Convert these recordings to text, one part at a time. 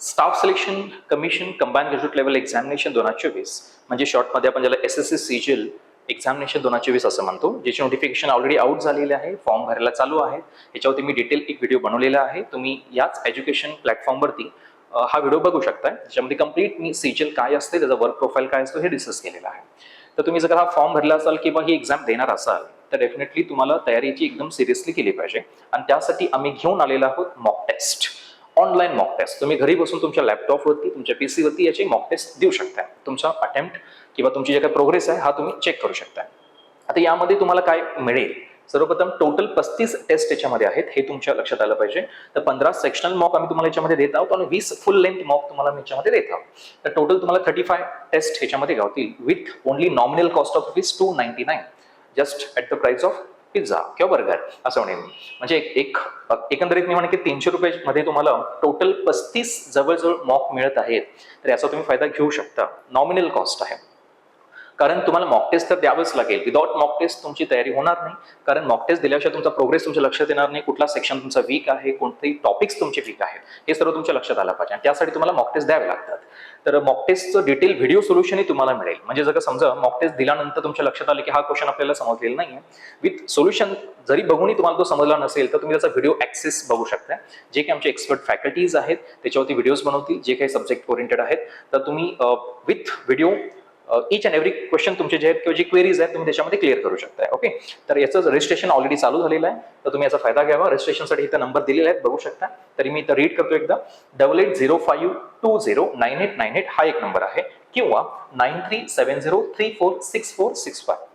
Staff selection commission combine graduate level examination दोन हजार चोवीस. म्हणजे शॉर्टमध्ये आपण ज्याला S S C CGL examination दोन हजार चोवीस असं म्हणतो. ज्याची नोटिफिकेशन ऑलरेडी आउट झालेले आहे फॉर्म भरायला चालू आहे. याच्यावरती मी डिटेल एक व्हिडिओ बनवलेला आहे. तुम्ही याच एज्युकेशन प्लॅटफॉर्मवरती हा व्हिडिओ बघू शकता त्याच्यामध्ये कंप्लीट मी सीजीएल काय असते त्याचा वर्क प्रोफाईल काय असतो हे डिस्कस केलेलं आहे. तर तुम्ही जर हा फॉर्म भरला असाल किंवा ही एक्झाम देणार असाल तर डेफिनेटली तुम्हाला तयारीची एकदम सिरियसली केली पाहिजे. आणि त्यासाठी आम्ही घेऊन आलेलो आहोत mock test online mock test तुम्ही घरी बसून तुमच्या लॅपटॉपवरती तुमच्या पी सीवरती याची मॉक टेस्ट देऊ शकता तुमचा अटेम्प्ट किंवा तुमची जे काही प्रोग्रेस आहे हा तुम्ही चेक करू शकता आता यामध्ये तुम्हाला काय मिळेल? सर्वप्रथम टोटल पस्तीस टेस्ट याच्यामध्ये आहेत हे तुमच्या लक्षात आलं पाहिजे. तर पंधरा सेक्शनल मॉक आम्ही तुम्हाला याच्यामध्ये देत आहोत आणि वीस फुल लेंथ मॉक तुम्हाला मी याच्यामध्ये देत आहोत. तर टोटल तुम्हाला थर्टी फाय टेस्ट ह्याच्यामध्ये गावतील with only nominal cost of rupees two ninety nine just at the price of pizza किंवा बर्गर असं म्हणेन म्हणजे एक एक एकंदरीत मी म्हणेन की तीनशे रुपये मध्ये तुम्हाला टोटल पस्तीस जवळजवळ मॉक मिळत आहेत. तर याचा तुम्ही फायदा घेऊ शकता. नॉमिनल कॉस्ट आहे. कारण तुम्हाला मॉक टेस्ट तर द्यावंच लागेल. विदाउट मॉक टेस्ट तुमची तयारी होणार नाही. कारण मॉक टेस्ट दिल्याशिवाय तुमचा प्रोग्रेस तुमच्या लक्षात येणार नाही. कुठला सेक्शन तुमचा वीक आहे कोणतेही टॉपिक्स तुमचे वीक आहेत. हे सर्व तुमच्या लक्षात आलं पाहिजे. आणि त्यासाठी तुम्हाला मॉक टेस्ट द्यावे लागतात. तर मॉक टेस्टचं डिटेल व्हिडिओ सोल्युशनही तुम्हाला मिळेल. म्हणजे जर का समजा मॉक टेस्ट दिल्यानंतर तुमच्या लक्षात आलं की हा क्वेश्चन आपल्याला समजलेला नाही आहे विथ सोल्युशन जरी बघूनही तुम्हाला तो समजला नसेल तर तुम्ही त्याचा व्हिडिओ ऍक्सेस बघू शकता. जे काही आमचे एक्सपर्ट फॅकल्टीज आहेत त्याच्यावरती व्हिडिओज बनवतील. जे काही सब्जेक्ट ओरिएंटेड आहेत तर तुम्ही with video each and every question तुमचे जे आहेत किंवा जी क्वेरीज आहेत तुम्ही त्याच्यामध्ये क्लिअर करू शकता ओके तर याचं रजिस्ट्रेशन ऑलरेडी चालू झालेलं आहे. तर तुम्ही याचा फायदा घ्यावा. रजिस्ट्रेशनसाठी इथं नंबर दिलेला आहेत बघू शकता. तरी मी इथं रीड करतो एकदा. Double eight zero five two zero nine eight nine eight हा एक नंबर आहे. किंवा nine three seven zero three four six four six five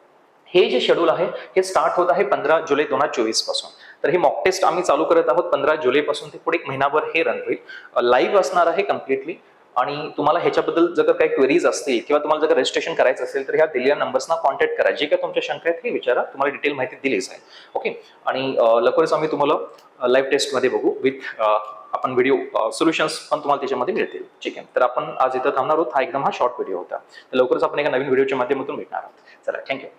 हे जे शेड्यूल आहे हे स्टार्ट होत आहे पंधरा जुलै दोन हजार चोवीसपासून. तर हे मॉक टेस्ट आम्ही चालू करत आहोत पंधरा जुलैपासून. ते पुढे एक महिनाभर हे रन होईल. लाईव्ह असणार आहे कम्प्लिटली आणि तुम्हाला ह्याच्याबद्दल जर काही क्वेरीज असतील किंवा तुम्हाला जर रजिस्ट्रेशन करायचं असेल तर ह्या दिलेल्या नंबर्सना कॉन्टॅक्ट करा. जे काय तुमच्या शंका आहेत हे विचारा. तुम्हाला डिटेल माहिती दिलीच आहे. ओके आणि लवकरच आम्ही तुम्हाला लाईव्ह टेस्टमध्ये बघू. विथ आपण व्हिडिओ सोल्युशन्स पण तुम्हाला त्याच्यामध्ये मिळतील. ठीक आहे? तर आपण आज इथं थांबणार आहोत. हा एकदम हा शॉर्ट व्हिडिओ होता. तर लवकरच आपण एका नवीन व्हिडिओच्या माध्यमातून भेटणार आहोत. चला थँक्यू